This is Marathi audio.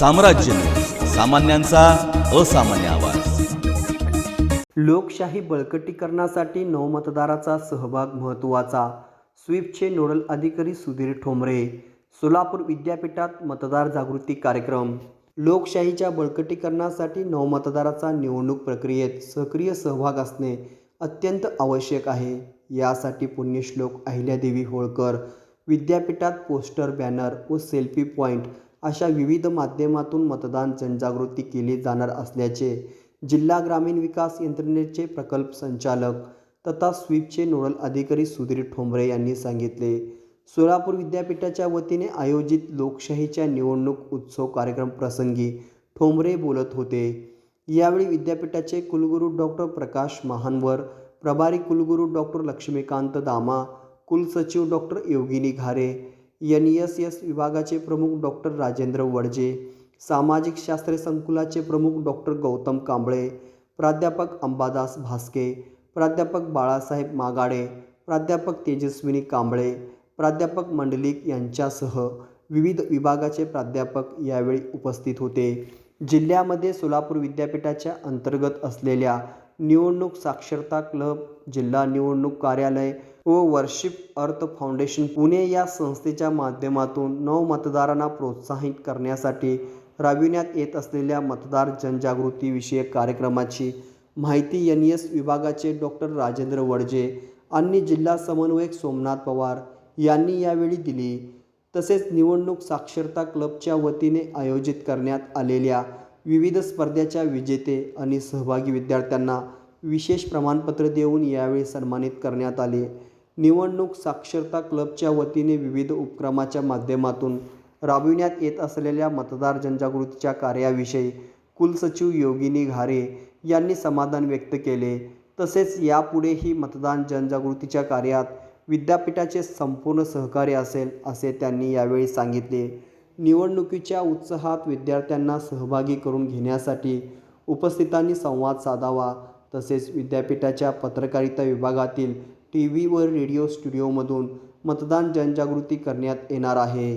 साम्राज्य. सामान्यांचा असामान्य आवाज. लोकशाही बळकटीकरणासाठी नवमतदाराचा सहभाग महत्त्वाचा. स्वीपचे नोडल अधिकारी सुधीर ठोंबरे. सोलापूर विद्यापीठात मतदार जागृती कार्यक्रम. लोकशाहीच्या बळकटीकरणासाठी नवमतदाराचा निवडणूक प्रक्रियेत सक्रिय सहभाग असणे अत्यंत आवश्यक आहे. यासाठी पुण्यश्लोक अहिल्यादेवी होळकर विद्यापीठात पोस्टर बॅनर व सेल्फी पॉईंट अशा विविध माध्यमातून मतदान जनजागृती केली जाणार असल्याचे जिल्हा ग्रामीण विकास यंत्रणेचे प्रकल्प संचालक तथा स्वीपचे नोडल अधिकारी सुधीर ठोंबरे यांनी सांगितले. सोलापूर विद्यापीठाच्या वतीने आयोजित लोकशाहीच्या निवडणूक उत्सव कार्यक्रम प्रसंगी ठोंबरे बोलत होते. यावेळी विद्यापीठाचे कुलगुरू डॉक्टर प्रकाश महानवर प्रभारी कुलगुरू डॉक्टर लक्ष्मीकांत दामा कुलसचिव doctor Yogini Ghare N S S विभागाचे प्रमुख डॉक्टर राजेंद्र वडजे सामाजिक शास्त्रे संकुलाचे प्रमुख डॉक्टर गौतम कांबळे प्राध्यापक अंबादास भास्के प्राध्यापक बाळासाहेब मागाडे प्राध्यापक तेजस्विनी कांबळे प्राध्यापक मंडलिक यांच्यासह विविध विभागाचे प्राध्यापक यावेळी उपस्थित होते. जिल्ह्यामध्ये सोलापूर विद्यापीठाच्या अंतर्गत असलेल्या निवडणूक साक्षरता क्लब जिल्हा निवडणूक कार्यालय व वर्शिप अर्थ फाउंडेशन पुणे या संस्थेच्या माध्यमातून नवमतदारांना प्रोत्साहित करण्यासाठी राबविण्यात येत असलेल्या मतदार जनजागृतीविषयक कार्यक्रमाची माहिती एन एस विभागाचे डॉक्टर राजेंद्र वडजे आणि जिल्हा समन्वयक सोमनाथ पवार यांनी यावेळी दिली. तसेच निवडणूक साक्षरता क्लबच्या वतीने आयोजित करण्यात आलेल्या विविध स्पर्धेच्या विजेते आणि सहभागी विद्यार्थ्यांना विशेष प्रमाणपत्र देऊन यावेळी सन्मानित करण्यात आले. निवडणूक साक्षरता क्लबच्या वतीने विविध उपक्रमाच्या माध्यमातून राबविण्यात येत असलेल्या मतदार जनजागृतीच्या कार्याविषयी कुलसचिव योगिनी घारे यांनी समाधान व्यक्त केले. तसेच यापुढेही मतदान जनजागृतीच्या कार्यात विद्यापीठाचे संपूर्ण सहकार्य असेल असे त्यांनी यावेळी सांगितले. निवडणुकीच्या उत्साहात विद्यार्थ्यांना सहभागी करून घेण्यासाठी उपस्थितांनी संवाद साधावा. तसेच विद्यापीठाच्या पत्रकारिता विभागातील टी व्ही व रेडिओ स्टुडिओमधून मतदान जनजागृती करण्यात येणार आहे.